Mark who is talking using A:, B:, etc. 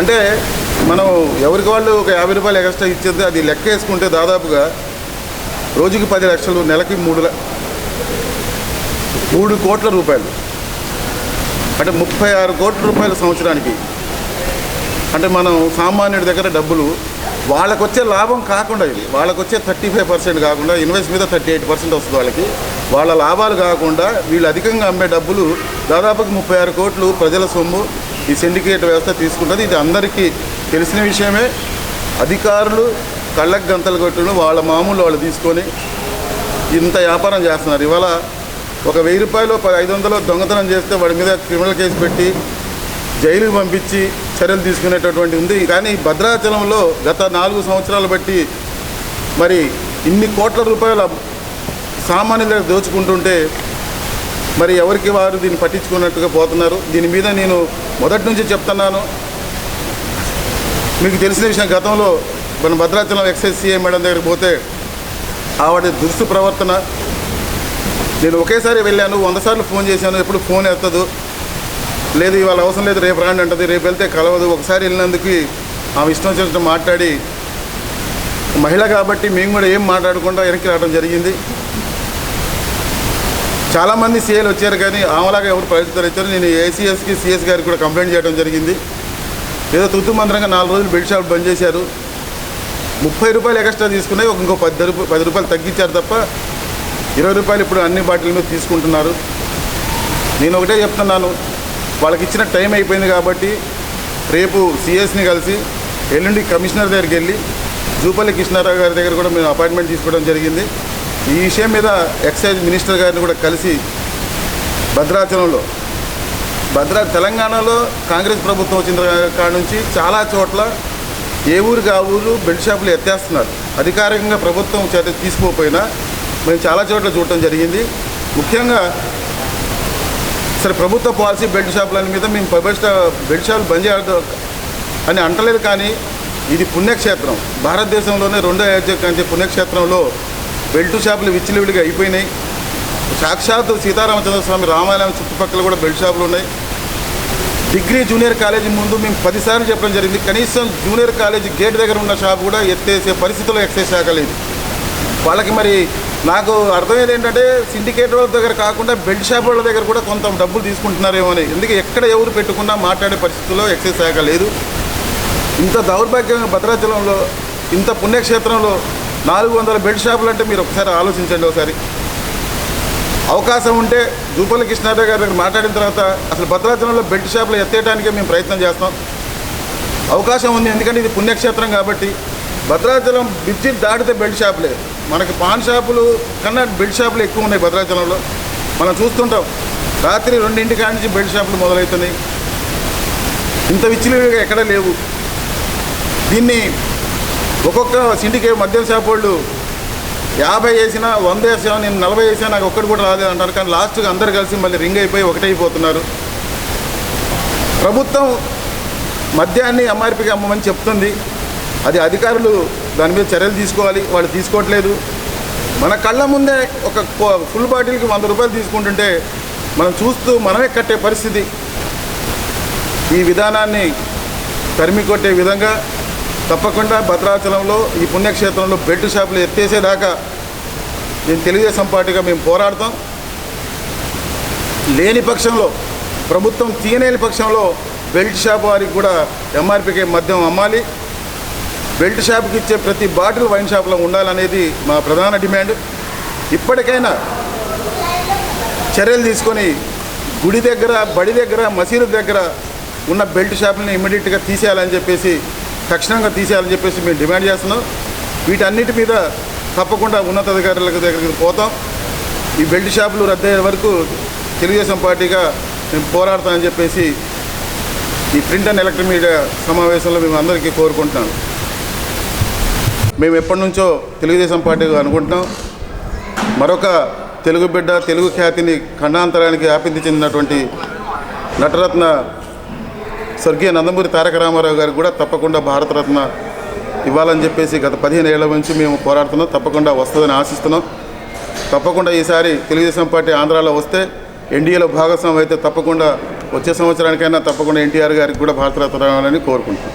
A: అంటే మనం ఎవరికి వాళ్ళు ఒక యాభై రూపాయలు ఎక్స్ట్రా ఇచ్చేది అది లెక్క వేసుకుంటే దాదాపుగా రోజుకి పది లక్షలు నెలకి మూడు మూడు కోట్ల రూపాయలు. అంటే ముప్పై ఆరు కోట్ల రూపాయలు సంవత్సరానికి. అంటే మనం సామాన్యుడి దగ్గర డబ్బులు వాళ్ళకు వచ్చే లాభం కాకుండా ఇది. వాళ్ళకు వచ్చే థర్టీ ఫైవ్ పర్సెంట్ కాకుండా ఇన్వెస్ట్ మీద థర్టీ ఎయిట్ పర్సెంట్ వస్తుంది వాళ్ళకి. వాళ్ళ లాభాలు కాకుండా వీళ్ళు అధికంగా అమ్మే డబ్బులు దాదాపుకి ముప్పై ఆరు కోట్లు ప్రజల సొమ్ము ఈ సిండికేట్ వ్యవస్థ తీసుకుంటుంది. ఇది అందరికీ తెలిసిన విషయమే. అధికారులు కళ్ళకు గంతలు కొట్టును వాళ్ళ మామూలు వాళ్ళు తీసుకొని ఇంత వ్యాపారం చేస్తున్నారు. ఇవాళ ఒక వెయ్యి రూపాయలు ప- ఐదు వందలు దొంగతనం చేస్తే వాడి మీద క్రిమినల్ కేసు పెట్టి జైలుకి పంపించి చర్యలు తీసుకునేటటువంటి ఉంది. కానీ భద్రాచలంలో గత నాలుగు సంవత్సరాలు బట్టి మరి ఇన్ని కోట్ల రూపాయల సామాన్యులు దోచుకుంటుంటే మరి ఎవరికి వారు దీన్ని పట్టించుకున్నట్టుగా పోతున్నారు? దీని మీద నేను మొదటి నుంచి చెప్తున్నాను. మీకు తెలిసిన విషయం గతంలో మన భద్రాచలం ఎక్సైజ్ సీఏ మేడం దగ్గరికి పోతే ఆవిడ దురుసు ప్రవర్తన. నేను ఒకేసారి వెళ్ళాను వంద సార్లు ఫోన్ చేశాను ఎప్పుడు ఫోన్ ఎత్తదు. లేదు ఇవాళ అవసరం లేదు రేపు రాండి అంటది రేపు వెళ్తే కలవదు. ఒకసారి వెళ్ళినందుకు ఆమె ఇష్టం వచ్చినట్టు మాట్లాడి మహిళ కాబట్టి మేము కూడా ఏం మాట్లాడకుండా వెనక్కి రావడం జరిగింది. చాలామంది సీఏలు వచ్చారు కానీ ఆమెలాగా ఎవరు ప్రయత్నించారు నేను ఏసీఎస్కి సిఎస్ గారికి కూడా కంప్లైంట్ చేయడం జరిగింది. ఏదో తుత్తు మంత్రంగా నాలుగు రోజులు బెడ్ షాప్ బంద్ చేశారు. ముప్పై రూపాయలు ఎక్స్ట్రా తీసుకున్నాయి ఇంకో పది రూపాయలు పది రూపాయలు తగ్గించారు తప్ప ఇరవై రూపాయలు ఇప్పుడు అన్ని బాటిల్ మీద తీసుకుంటున్నారు. నేను ఒకటే చెప్తున్నాను వాళ్ళకి ఇచ్చిన టైం అయిపోయింది కాబట్టి రేపు సిఎస్ని కలిసి ఎల్లుండి కమిషనర్ దగ్గరికి వెళ్ళి జూపల్లి కృష్ణారావు గారి దగ్గర కూడా మేము అపాయింట్మెంట్ తీసుకోవడం జరిగింది. ఈ విషయం మీద ఎక్సైజ్ మినిస్టర్ గారిని కూడా కలిసి భద్రాచలంలో భద్రా తెలంగాణలో కాంగ్రెస్ ప్రభుత్వం వచ్చిన కాడ నుంచి చాలా చోట్ల ఏ ఊరికి ఆ ఊరు బెడ్ షాపులు ఎత్తేస్తున్నారు. అధికారికంగా ప్రభుత్వం చేత తీసుకోకపోయినా మేము చాలా చోట్ల చూడటం జరిగింది. ముఖ్యంగా సరే ప్రభుత్వ పాలసీ బెడ్ షాపుల మీద మేము పబ్లిక్ బెడ్ షాపులు బంద్ చేయడం అని అంటలేదు కానీ ఇది పుణ్యక్షేత్రం. భారతదేశంలోనే రెండో అయోధ్య కంటే పుణ్యక్షేత్రంలో బెల్టు షాపులు విచ్చిలివిడిగా అయిపోయినాయి. సాక్షాత్ సీతారామచంద్ర స్వామి రామాలయం చుట్టుపక్కల కూడా బెల్ట్ షాపులు ఉన్నాయి. డిగ్రీ జూనియర్ కాలేజీ ముందు మేము పదిసార్లు చెప్పడం జరిగింది. కనీసం జూనియర్ కాలేజీ గేట్ దగ్గర ఉన్న షాప్ కూడా ఎత్తేసే పరిస్థితిలో ఎక్సైజ్ శాఖ లేదు. వాళ్ళకి మరి నాకు అర్థమయ్యేది ఏంటంటే సిండికేట్ వాళ్ళ దగ్గర కాకుండా బెల్ట్ షాప్ వాళ్ళ దగ్గర కూడా కొంత డబ్బులు తీసుకుంటున్నారేమో అని. ఎందుకు ఎక్కడ ఎవరు పెట్టుకున్నా మాట్లాడే పరిస్థితుల్లో ఎక్సైజ్ శాఖ లేదు. ఇంత దౌర్భాగ్యంగా భద్రాచలంలో ఇంత పుణ్యక్షేత్రంలో నాలుగు వందల బెడ్ షాపులు అంటే మీరు ఒకసారి ఆలోచించండి ఒకసారి. అవకాశం ఉంటే జూపల్లి కృష్ణారావు గారి దగ్గర మాట్లాడిన తర్వాత అసలు భద్రాచలంలో బెడ్ షాపులు ఎత్తేయడానికే మేము ప్రయత్నం చేస్తాం. అవకాశం ఉంది ఎందుకంటే ఇది పుణ్యక్షేత్రం కాబట్టి. భద్రాచలం బ్రిడ్జి దాటితే బెల్ట్ షాపులే. మనకి పాన్ షాపులు కన్నా బెల్ట్ షాపులు ఎక్కువ ఉన్నాయి భద్రాచలంలో. మనం చూస్తుంటాం రాత్రి రెండింటి కాడి నుంచి బెల్ట్ షాపులు మొదలవుతున్నాయి. ఇంత విచ్చిలిగా ఎక్కడ లేవు. దీన్ని ఒక్కొక్క సిండికేట్ మద్యం షాప్ వాళ్ళు యాభై వేసినా వంద వేసినా నేను నలభై వేసినా నాకు ఒక్కటి కూడా రాలేదు అంటారు. కానీ లాస్ట్గా అందరు కలిసి మళ్ళీ రింగ్ అయిపోయి ఒకటైపోతున్నారు. ప్రభుత్వం మద్యాన్ని ఎంఆర్పీకి అమ్మమని చెప్తుంది. అది అధికారులు దాని మీద చర్యలు తీసుకోవాలి. వాళ్ళు తీసుకోవట్లేదు. మన కళ్ళ ముందే ఒక ఫుల్ బాటిల్కి వంద రూపాయలు తీసుకుంటుంటే మనం చూస్తూ మనమే కట్టే పరిస్థితి. ఈ విధానాన్ని తరిమి కొట్టే విధంగా తప్పకుండా భద్రాచలంలో ఈ పుణ్యక్షేత్రంలో బెల్ట్ షాపులు ఎత్తేసేదాకా మేము తెలుగుదేశం పార్టీగా మేము పోరాడతాం. లేని పక్షంలో ప్రభుత్వం తీయలేని పక్షంలో బెల్ట్ షాప్ వారికి కూడా ఎంఆర్పీకే మద్యం అమ్మాలి. బెల్ట్ షాప్కి ఇచ్చే ప్రతి బాటిల్ వైన్ షాప్లో ఉండాలనేది మా ప్రధాన డిమాండ్. ఇప్పటికైనా చర్యలు తీసుకొని గుడి దగ్గర బడి దగ్గర మసీదు దగ్గర ఉన్న బెల్ట్ షాపులను ఇమీడియట్గా తీసేయాలని చెప్పేసి తక్షణంగా తీసేయాలని చెప్పేసి మేము డిమాండ్ చేస్తున్నాం. వీటన్నిటి మీద తప్పకుండా ఉన్నతాధికారుల దగ్గరికి పోతాం. ఈ బెల్ట్ షాపులు రద్దయ్యే వరకు తెలుగుదేశం పార్టీగా మేము పోరాడతామని చెప్పేసి ఈ ప్రింట్ అండ్ ఎలక్ట్రిక్ మీడియా సమావేశంలో మేము అందరికీ కోరుకుంటున్నాం. మేము ఎప్పటి నుంచో తెలుగుదేశం పార్టీగా అనుకుంటున్నాం. మరొక తెలుగు బిడ్డ తెలుగు ఖ్యాతిని ఖండాంతరానికి వ్యాపించి చెందినటువంటి నటరత్న స్వర్గీయ నందమూరి తారక రామారావు గారికి కూడా తప్పకుండా భారతరత్న ఇవ్వాలని చెప్పేసి గత పదిహేను ఏళ్ళ నుంచి మేము పోరాడుతున్నాం. తప్పకుండా వస్తుందని ఆశిస్తున్నాం. తప్పకుండా ఈసారి తెలుగుదేశం పార్టీ ఆంధ్రాలో వస్తే ఎన్డీఏలో భాగస్వామ్యం అయితే తప్పకుండా వచ్చే సంవత్సరానికైనా తప్పకుండా ఎన్టీఆర్ గారికి కూడా భారతరత్న రావాలని కోరుకుంటున్నాం.